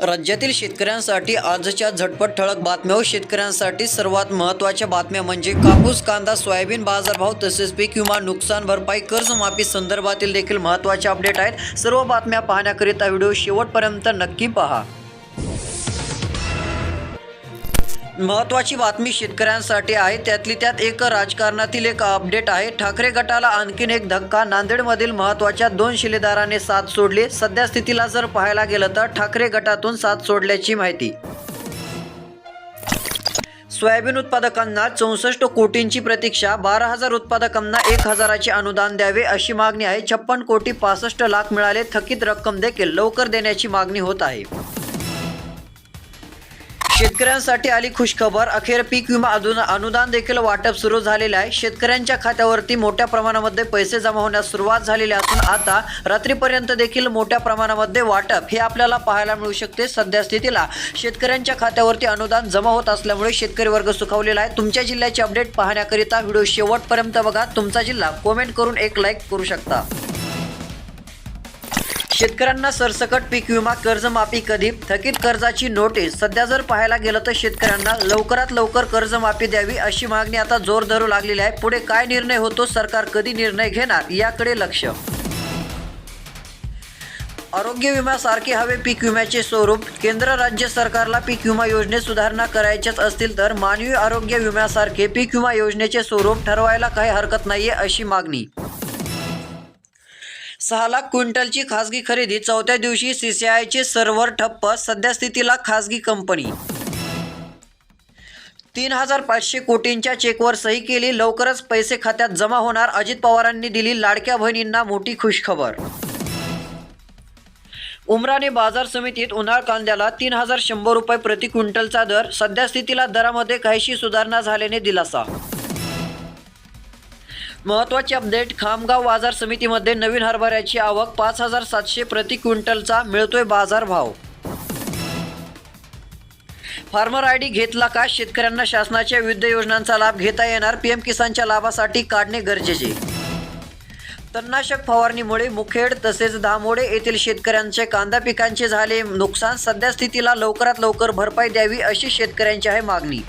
राज्यातील शेतकऱ्यांसाठी आजच्या झटपट ठळक बातम्या व शेतकऱ्यांसाठी सर्वात महत्त्वाच्या बातम्या म्हणजे कापूस कांदा सोयाबीन बाजारभाव तसेच पीक विमा नुकसान भरपाई कर्जमाफी संदर्भातील देखील महत्त्वाचे अपडेट आहेत. सर्व बातम्या पाहण्याकरिता व्हिडिओ शेवटपर्यंत नक्की पहा. महत्त्वाची बातमी शेतकऱ्यांसाठी आहे. त्यातली त्यात एक राजकारणातील एक अपडेट आहे. ठाकरे गटाला आणखीन एक धक्का. नांदेडमधील महत्त्वाच्या दोन शिलेदाराने साथ सोडली. सध्या स्थितीला जर पाहायला गेलं तर ठाकरे गटातून साथ सोडल्याची माहिती. सोयाबीन उत्पादकांना चौसष्ट कोटींची प्रतीक्षा. बारा हजार उत्पादकांना एक हजाराचे अनुदान द्यावे अशी मागणी आहे. छप्पन कोटी पासष्ट लाख मिळाले. थकीत रक्कम देखील लवकर देण्याची मागणी होत आहे. शेतकऱ्यांसाठी आली खुशखबर. अखेर पीक विमा अधून अनुदान देखील वाटप सुरू झालेले आहे. शेतकऱ्यांच्या खात्यावरती मोठ्या प्रमाणामध्ये पैसे जमा होण्यास सुरुवात झालेली असून आता रात्रीपर्यंत देखील मोठ्या प्रमाणामध्ये वाटप हे आपल्याला पाहायला मिळू शकते सध्या स्थितीला. शेतकऱ्यांच्या खात्यावरती अनुदान जमा होत असल्यामुळे शेतकरी वर्ग सुखावलेला आहे. तुमच्या जिल्ह्याचे अपडेट पाहण्याकरिता व्हिडिओ शेवटपर्यंत बघा. तुमचा जिल्हा कॉमेंट करून एक लाईक करू शकता. शेतकऱ्यांना सरसकट पीक विमा कर्जमाफी कधी? थकीत कर्जाची नोटीस सध्या जर पाहायला गेलं तर शेतकऱ्यांना लवकरात लवकर कर्जमाफी द्यावी अशी मागणी आता जोर धरू लागलेली आहे. पुढे काय निर्णय होतो सरकार कधी निर्णय घेणार याकडे लक्ष. आरोग्य विम्यासारखे हवे पीक विम्याचे स्वरूप. केंद्र राज्य सरकारला पीक विमा योजनेत सुधारणा करायच्याच असतील तर मानवी आरोग्य विम्यासारखे पीक विमा योजनेचे स्वरूप ठरवायला काही हरकत नाहीये अशी मागणी. सहा लाख क्विंटलची खासगी खरेदी चौथ्या दिवशी सीसीआयचे सर्व्हर ठप्प सध्या स्थितीला खासगी कंपनी. तीन हजार पाचशे कोटींच्या चेकवर सही केली लवकरच पैसे खात्यात जमा होणार अजित पवारांनी दिली लाडक्या बहिणींना मोठी खुशखबर. उमराने बाजार समितीत उन्हाळ कांद्याला तीन हजार शंभर रुपये प्रति क्विंटलचा दर सध्या स्थितीला दरामध्ये काहीशी सुधारणा झाल्याने दिलासा. महत्त्वाचे अपडेट खामगाव बाजार समितीमध्ये नवीन हरभऱ्याची आवक पाच हजार सातशे प्रति क्विंटलचा मिळतोय बाजार भाव फार्मर आय डी घेतला का? शेतकऱ्यांना शासनाच्या विविध योजनांचा लाभ घेता येणार? पीएम किसानच्या लाभासाठी काढणे गरजेचे. तणनाशक फवारणीमुळे मुखेड तसेच दामोडे येथील शेतकऱ्यांचे कांदा पिकांचे झाले नुकसान. सध्या स्थितीला लवकरात लवकर भरपाई द्यावी अशी शेतकऱ्यांची आहे मागणी.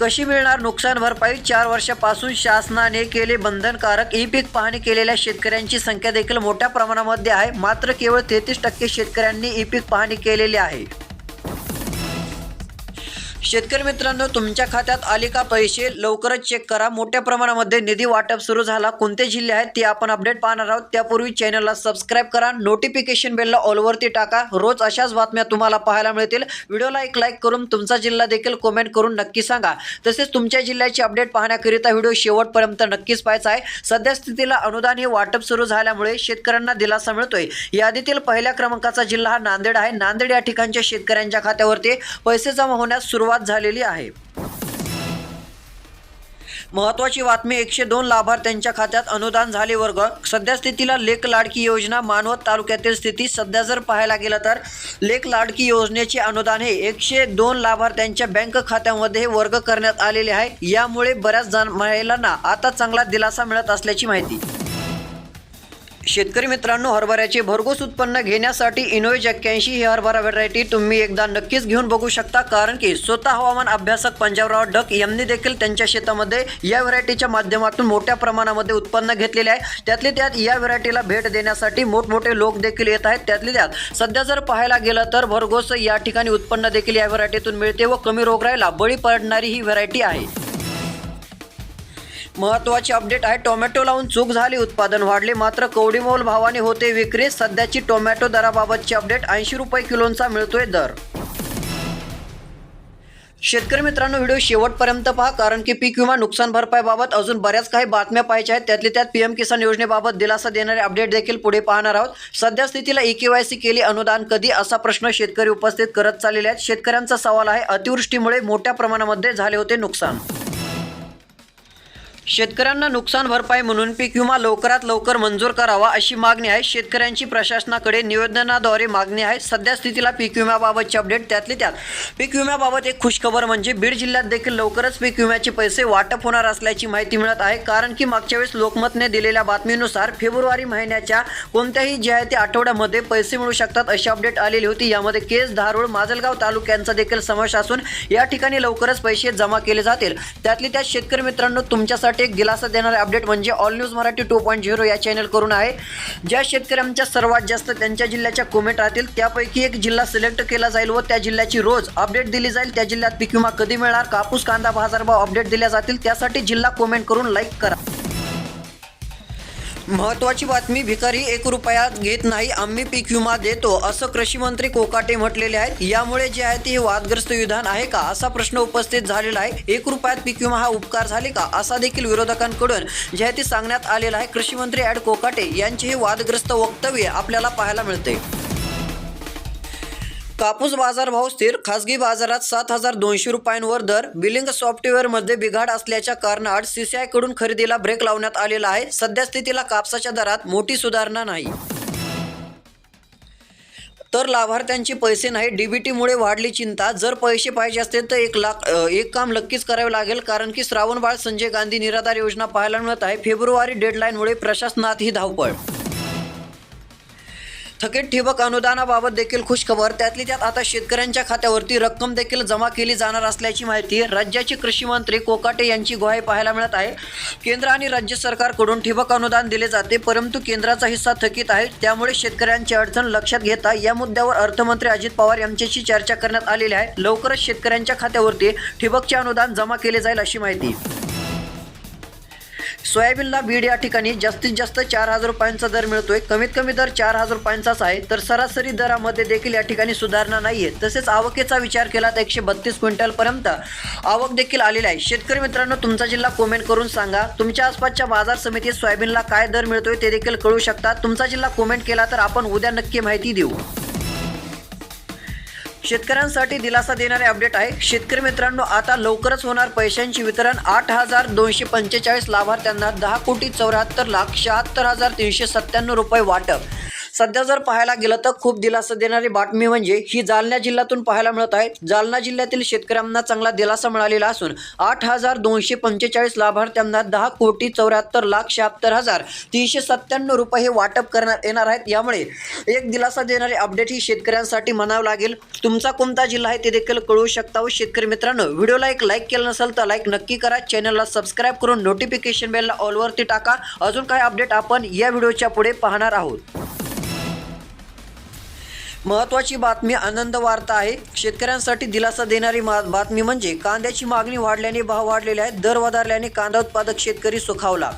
कशी मिळणार नुकसान भरपाई? चार वर्षापासून शासनाने केले बंधनकारक ई पीक पाहणी केलेल्या शेतकऱ्यांची संख्या देखील मोठ्या प्रमाणामध्ये आहे. मात्र केवळ तेहतीस टक्के शेतकऱ्यांनी ई पीक पाहणी केलेली आहे. शेतकरी मित्रांनो तुमच्या खात्यात आले का पैसे? लवकरच चेक करा. मोठ्या प्रमाणामध्ये निधी वाटप सुरू झाला. कोणते जिल्हे आहेत ते आपण अपडेट पाहणार आहोत. त्यापूर्वी चॅनलला सबस्क्राईब करा. नोटिफिकेशन बेलला ऑलवरती टाका. रोज अशाच बातम्या तुम्हाला पाहायला मिळतील. व्हिडिओला एक लाईक करून तुमचा जिल्हा देखील कमेंट करून नक्की सांगा. तसेच तुमच्या जिल्ह्याची अपडेट पाहण्याकरिता व्हिडिओ शेवटपर्यंत नक्कीच पाहायचा आहे. सध्या स्थितीला अनुदान हे वाटप सुरू झाल्यामुळे शेतकऱ्यांना दिलासा मिळतोय. यादीतील पहिल्या क्रमांकाचा जिल्हा हा नांदेड आहे. नांदेड या ठिकाणच्या शेतकऱ्यांच्या खात्यावरती पैसे जमा होण्यास सुरुवात झालेली आहे. महत्वाची बातमी एकशे दोन लाभार्थ्यांच्या खात्यात अनुदान झाले वर्ग. सध्या स्थितीला लेख लाडकी योजना मानवत तालुक्यातील स्थिती सध्या जर पाहायला गेलं तर लेख लाडकी योजनेचे अनुदान हे एकशे दोन लाभार्थ्यांच्या बँक खात्यामध्ये वर्ग करण्यात आलेले आहे. यामुळे बऱ्याच जण महिलांना आता चांगला दिलासा मिळत असल्याची माहिती. शेतकरी मित्रांनो हरभऱ्याचे भरघोस उत्पन्न घेण्यासाठी इनोवेज एक्क्याऐंशी ही हरभरा व्हरायटी तुम्ही एकदा नक्कीच घेऊन बघू शकता. कारण की स्वतः हवामान अभ्यासक पंजाबराव डक यांनी देखील त्यांच्या शेतामध्ये या व्हरायटीच्या माध्यमातून मोठ्या प्रमाणामध्ये उत्पन्न घेतलेले आहे. त्यातले त्यात या व्हरायटीला भेट देण्यासाठी मोठमोठे लोक देखील येत आहेत. त्यातले त्यात सध्या जर पाहायला गेलं तर भरघोस या ठिकाणी उत्पन्न देखील या व्हरायटीतून मिळते व कमी रोगराईला बळी पडणारी ही व्हरायटी आहे. महत्वाची अपडेट आहे. टोमॅटो लावून चूक झाली. उत्पादन वाढले. मात्र कवडीमोल भावाने होते विक्री. सध्याची टोमॅटो दराबाबतची अपडेट. ऐंशी रुपये किलोचा मिळतोय दर. शेतकरी मित्रांनो व्हिडिओ शेवटपर्यंत पहा. कारण की पीक विमा नुकसान भरपाईबाबत अजून बऱ्याच काही बातम्या पाहायच्या आहेत. त्यातले त्यात पीएम किसान योजनेबाबत दिलासा देणारे अपडेट देखील पुढे पाहणार आहोत. सध्या स्थितीला ई केवायसी केली अनुदान कधी? असा प्रश्न शेतकरी उपस्थित करत चाललेले आहेत. शेतकऱ्यांचा सवाल आहे. अतिवृष्टीमुळे मोठ्या प्रमाणामध्ये झाले होते नुकसान. शेतकऱ्यांना नुकसान भरपाई म्हणून पीक विमा लवकरात लवकर मंजूर करावा अशी मागणी आहे. शेतकऱ्यांची प्रशासनाकडे निवेदनाद्वारे मागणी आहे. सध्या स्थितीला पीक विम्याबाबतचे अपडेट त्यातले त्यात. पीक विम्याबाबत एक खुशखबर म्हणजे बीड जिल्ह्यात देखील लवकरच पीक विम्याचे पैसे वाटप होणार असल्याची माहिती मिळत आहे. कारण की मागच्या वेळेस लोकमतने दिलेल्या बातमीनुसार फेब्रुवारी महिन्याच्या कोणत्याही जे आहे ते आठवड्यामध्ये पैसे मिळू शकतात अशी अपडेट आलेली होती. यामध्ये केस धारूळ माजलगाव तालुक्यांचा देखील समावेश असून या ठिकाणी लवकरच पैसे जमा केले जातील. त्यातले त्यात शेतकरी मित्रांनो तुमच्यासाठी एक दिलासा देणारे अपडेट म्हणजे all news Marathi two point zero या चॅनल करून आहे. ज्या शेतकऱ्यांच्या सर्वात जास्त त्यांच्या जिल्ह्याच्या कोमेंट राहतील त्यापैकी एक जिल्हा सिलेक्ट केला जाईल व त्या जिल्ह्याची रोज अपडेट दिली जाईल. त्या जिल्ह्यात पीक विमा कधी मिळणार? कापूस कांदा बाजारभाव अपडेट दिल्या जातील. त्यासाठी जिल्हा कोमेंट करून लाईक करा. महत्वाची बातमी भिकारी एक रुपया घेत नाही आम्ही पीक विमा देतो असं कृषी मंत्री कोकाटे म्हटलेले आहेत. यामुळे जे आहे ते हे वादग्रस्त विधान आहे का? असा प्रश्न उपस्थित झालेला आहे. एक रुपयात पीक विमा हा उपकार झाले का? असा देखील विरोधकांकडून जे आहे ते सांगण्यात आलेला आहे. कृषी मंत्री ॲड कोकाटे यांचे हे वादग्रस्त वक्तव्य आपल्याला पाहायला मिळते कापूस बाजारभाव स्थिर. खासगी बाजारात सात हजार दोनशे रुपयांवर दर. बिलिंग सॉफ्टवेअरमध्ये बिघाड असल्याच्या कारणात सीसीआयकडून खरेदीला ब्रेक लावण्यात आलेला आहे. सध्या स्थितीला कापसाच्या दरात मोठी सुधारणा नाही. तर लाभार्थ्यांचे पैसे नाही. डीबीटीमुळे वाढली चिंता. जर पैसे पाहिजे असतील तर एक लाख एक काम नक्कीच करावे लागेल. कारण की श्रावणबाळ संजय गांधी निराधार योजना पाहायला मिळत आहे. फेब्रुवारी डेडलाईनमुळे प्रशासनात ही धावपळ थकीत ठिबक अनुदानाबाबत देखील खुशखबर. त्यातली त्यात आता शेतकऱ्यांच्या खात्यावरती रक्कम देखील जमा केली जाणार असल्याची माहिती राज्याचे कृषी मंत्री कोकाटे यांची ग्वाही पाहायला मिळत आहे. केंद्र आणि राज्य सरकारकडून ठिबक अनुदान दिले जाते परंतु केंद्राचा हिस्सा थकीत आहे. त्यामुळे शेतकऱ्यांची अडचण लक्षात घेता या मुद्द्यावर अर्थमंत्री अजित पवार यांच्याशी चर्चा करण्यात आलेली आहे. लवकरच शेतकऱ्यांच्या खात्यावरती ठिबकचे अनुदान जमा केले जाईल अशी माहिती. सोयाबीनला बीड या ठिकाणी जास्तीत जास्त चार हजार रुपयांचा दर मिळतोय. कमीत कमी दर चार हजार रुपयांचाच आहे. तर सरासरी दरामध्ये देखील या ठिकाणी सुधारणा नाहीये. तसेच आवकेचा विचार केला तर एकशे बत्तीस क्विंटलपर्यंत आवक देखील आलेली आहे. शेतकरी मित्रांनो तुमचा जिल्हा कमेंट करून सांगा. तुमच्या आसपासच्या बाजार समितीत सोयाबीनला काय दर मिळतोय ते देखील कळू शकतात. तुमचा जिल्हा कमेंट केला तर आपण उद्या नक्की माहिती देऊ. शेतकऱ्यांसाठी दिलासा देणारे अपडेट आहे. शेतकरी मित्रांनो आता लवकरच होणार पैशांची वितरण. आठ हजार दोनशे पंचेचाळीस लाभार्थ्यांना दहा कोटी चौऱ्याहत्तर लाख शहात्तर हजार तीनशे सत्त्याण्णव रुपये वाटप. सध्या जर पाहायला गेलं तर खूप दिलासा देणारी बातमी म्हणजे ही जालना जिल्ह्यातून पाहायला मिळत आहे. जालना जिल्ह्यातील शेतकऱ्यांना चांगला दिलासा मिळालेला असून आठ हजार दोनशे पंचेचाळीस लाभार्थ्यांना दहा कोटी चौऱ्याहत्तर लाख शहात्तर हजार तीनशे सत्त्याण्णव रुपये हे वाटप करण्यात येणार आहेत. यामुळे एक दिलासा देणारी अपडेट ही शेतकऱ्यांसाठी म्हणावं लागेल. तुमचा कोणता जिल्हा आहे ते देखील कळू शकता व शेतकरी मित्रांनो. व्हिडिओला एक लाईक केलं नसेल तर लाईक नक्की करा. चॅनलला सबस्क्राईब करून नोटिफिकेशन बेलला ऑलवरती टाका. अजून काही अपडेट आपण या व्हिडिओच्या पुढे पाहणार आहोत. महत्त्वाची बातमी आनंद वार्ता आहे. शेतकऱ्यांसाठी दिलासा देणारी मा- बातमी म्हणजे कांद्याची मागणी वाढल्याने भाव वाढलेले आहेत. दर वधारल्याने कांदा उत्पादक शेतकरी सुखावला.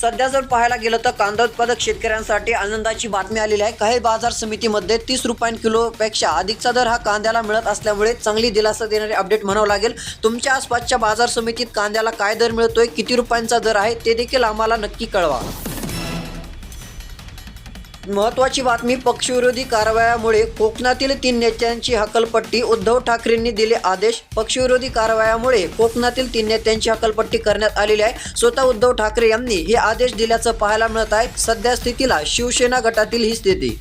सध्या जर पाहायला गेलं तर कांदा उत्पादक शेतकऱ्यांसाठी आनंदाची बातमी आलेली आहे. काही बाजार समितीमध्ये तीस रुपयां किलोपेक्षा अधिकचा दर हा कांद्याला मिळत असल्यामुळे चांगली दिलासा देणारी अपडेट म्हणावं लागेल. तुमच्या आसपासच्या बाजार समितीत कांद्याला काय दर मिळतोय किती रुपयांचा दर आहे ते देखील आम्हाला नक्की कळवा. महत्वाची बातमी पक्षविरोधी कारवायामुळे कोकणातील तीन नेत्यांची हकलपट्टी. उद्धव ठाकरेंनी दिले आदेश. पक्षविरोधी कारवायामुळे कोकणातील तीन नेत्यांची हकलपट्टी करण्यात आलेली आहे. स्वतः उद्धव ठाकरे यांनी हे आदेश दिल्याचं पाहायला मिळत आहे. सध्या स्थितीला शिवसेना गटातील ही स्थिती.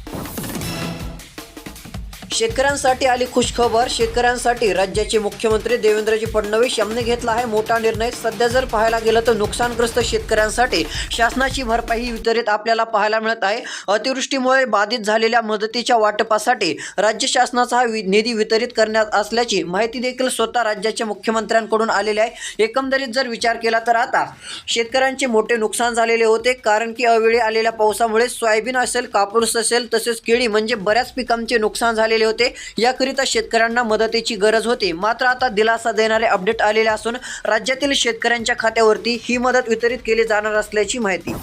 शेतकऱ्यांसाठी आली खुशखबर. शेतकऱ्यांसाठी राज्याचे मुख्यमंत्री देवेंद्रजी फडणवीस यांनी घेतला आहे मोठा निर्णय. सध्या जर पाहायला गेलं तर नुकसानग्रस्त शेतकऱ्यांसाठी शासनाची भरपाई ही वितरित आपल्याला पाहायला मिळत आहे. अतिवृष्टीमुळे बाधित झालेल्या मदतीच्या वाटपासाठी राज्य शासनाचा हा वि- निधी वितरित करण्यात असल्याची माहिती देखील स्वतः राज्याच्या मुख्यमंत्र्यांकडून आलेली आहे. एकंदरीत जर विचार केला तर आता शेतकऱ्यांचे मोठे नुकसान झालेले होते. कारण की अवेळी आलेल्या पावसामुळे सोयाबीन असेल कापूस असेल तसेच केळी म्हणजे बऱ्याच पिकांचे नुकसान झालेले होते. याकरिता शेतकऱ्यांना मदतीची गरज होती. मात्र आता दिलासा देणारे अपडेट आलेले असून राज्यातील शेतकऱ्यांच्या खात्यावरती ही मदत वितरित केली जाणार असल्याची माहिती.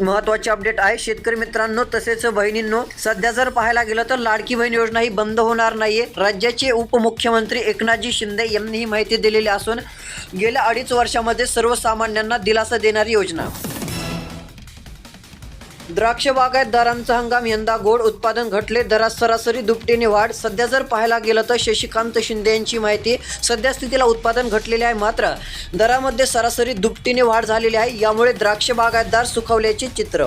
महत्त्वाचे अपडेट आहे शेतकरी मित्रांनो तसेच बहिणींनो सध्या जर पाहायला गेलं तर लाडकी बहीण योजना ही बंद होणार नाहीये. राज्याचे उपमुख्यमंत्री एकनाथजी शिंदे यांनी ही माहिती दिलेली असून गेल्या अडीच वर्षामध्ये सर्वसामान्यांना दिलासा देणारी योजना. द्राक्ष बागायतदारांचा हंगाम. यंदा गोड उत्पादन घटले दरात सरासरी दुपटीने वाढ. सध्या जर पाहायला गेलं तर शशिकांत शिंदे यांची माहिती सध्या स्थितीला उत्पादन घटलेले आहे मात्र दरामध्ये सरासरी दुपटीने वाढ झालेली आहे. यामुळे द्राक्ष बागायतदार सुखावल्याचे चित्र.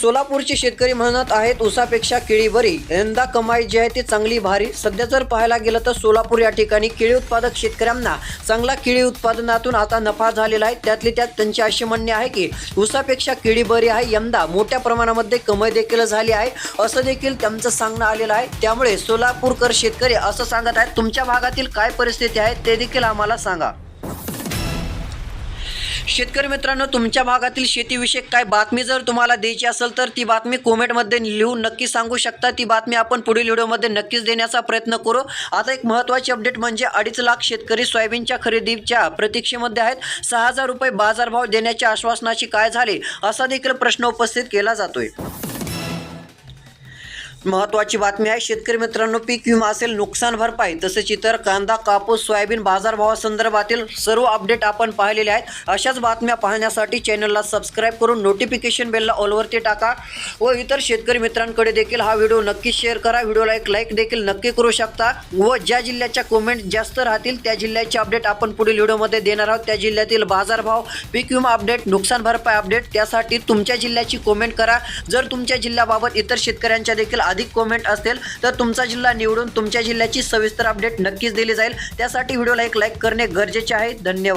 सोलापूरचे शेतकरी म्हणत आहेत ऊसापेक्षा केळी बरी यंदा कमाई जी आहे ती चांगली भारी. सध्या जर पाहायला गेलं तर सोलापूर या ठिकाणी केळी उत्पादक शेतकऱ्यांना चांगला केळी उत्पादनातून आता नफा झालेला आहे. त्यातली त्यात त्यांचे असे म्हणणे आहे की ऊसापेक्षा केळी बरी आहे यंदा मोठ्या प्रमाणामध्ये कमाई देखील झाली आहे. असं देखील त्यांचं सांगणं आलेलं आहे. त्यामुळे सोलापूरकर शेतकरी असं सांगत आहेत. तुमच्या भागातील काय परिस्थिती आहे ते देखील आम्हाला सांगा. शेतकरी मित्रांनो तुमच्या भागातील शेतीविषयक काय बातमी जर तुम्हाला द्यायची असेल तर ती बातमी कोमेंटमध्ये लिहून नक्की सांगू शकता. ती बातमी आपण पुढील व्हिडिओमध्ये नक्कीच देण्याचा प्रयत्न करू. आता एक महत्त्वाची अपडेट म्हणजे अडीच लाख शेतकरी सोयाबीनच्या खरेदीच्या प्रतीक्षेमध्ये आहेत. सहा हजार रुपये बाजारभाव देण्याच्या आश्वासनाची काय झाले असा देखील प्रश्न उपस्थित केला जातोय. महत्वाची बातमी आहे. शेतकरी मित्रांनो पीक विमा असेल नुकसान भरपाई तसेच इतर कांदा कापूस सोयाबीन बाजारभावासंदर्भातील सर्व अपडेट आपण पाहिलेले आहेत. अशाच बातम्या पाहण्यासाठी चॅनलला सबस्क्राईब करून नोटिफिकेशन बेलला ऑलवरती टाका व इतर शेतकरी मित्रांकडे देखील हा व्हिडिओ नक्की शेअर करा. व्हिडिओला एक लाईक देखील नक्की करू शकता व ज्या जिल्ह्याच्या कमेंट जास्त राहतील त्या जिल्ह्याचे अपडेट आपण पुढील व्हिडिओमध्ये देणार आहोत. त्या जिल्ह्यातील बाजारभाव पीक विमा अपडेट नुकसान भरपाई अपडेट त्यासाठी तुमच्या जिल्ह्याची कमेंट करा. जर तुमच्या जिल्ह्याबाबत इतर शेतकऱ्यांच्या देखील अधिक कॉमेंट असतील तर तुमचा जिल्हा निवडून तुमच्या जिल्ह्याची सविस्तर अपडेट नक्कीच दिली जाईल. त्यासाठी व्हिडिओला एक लाईक करणे गरजेचे आहे. धन्यवाद.